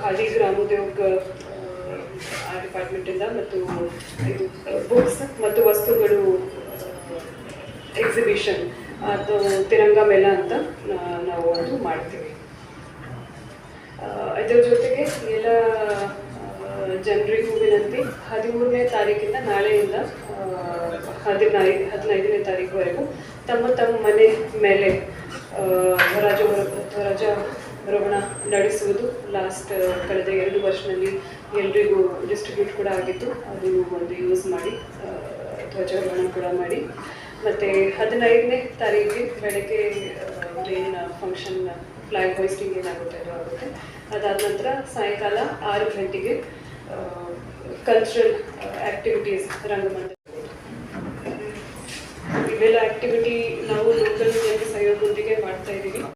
ಖಾದಿ ಗ್ರಾಮೋದ್ಯೋಗ ಆ ಡಿಪಾರ್ಟ್ಮೆಂಟಿಂದ ಮತ್ತು ಇದು ಬುಕ್ಸ್ ಮತ್ತು ವಸ್ತುಗಳು ಎಕ್ಸಿಬಿಷನ್ ಅದು ತಿರಂಗ ಮೇಲ ಅಂತ ನಾವು ಒಂದು ಮಾಡ್ತೀವಿ. ಇದರ ಜೊತೆಗೆ ಎಲ್ಲ ಜನರಿಗೂ ವಿನಂತಿ ಹದಿಮೂರನೇ ತಾರೀಕಿಂದ ನಾಳೆಯಿಂದ ಹದಿನೈ, ಹದಿನೈದನೇ ತಾರೀಕುವರೆಗೂ ತಮ್ಮ ತಮ್ಮ ಮನೆ ಮೇಲೆ ಧ್ವರಾಜ ಧ್ವರಾಜ ಧ್ವರಾಜಾರೋಹಣ ನಡೆಸುವುದು. ಲಾಸ್ಟ್ ಕಳೆದ ಎರಡು ವರ್ಷದಲ್ಲಿ ಎಲ್ರಿಗೂ ಡಿಸ್ಟ್ರಿಬ್ಯೂಟ್ ಕೂಡ ಆಗಿತ್ತು. ಅದು ಒಂದು ಯೂಸ್ ಮಾಡಿ ಧ್ವಜಾರೋಹಣ ಕೂಡ ಮಾಡಿ. ಮತ್ತು ಹದಿನೈದನೇ ತಾರೀಕಿಗೆ ಬೆಳಗ್ಗೆ ಏನು ಫಂಕ್ಷನ್ ಫ್ಲಾಗ್ ಹೋಯಿಸ್ಟಿಂಗ್ ಏನಾಗುತ್ತೆ ಅದು ಆಗುತ್ತೆ. ಅದಾದ ನಂತರ ಸಾಯಂಕಾಲ ಆರು ಗಂಟೆಗೆ ಕಲ್ಚರಲ್ ಆ್ಯಕ್ಟಿವಿಟೀಸ್ ರಂಗಮಂದಿರ ಇವೆಲ್ಲ ಆ್ಯಕ್ಟಿವಿಟಿ ನಾವು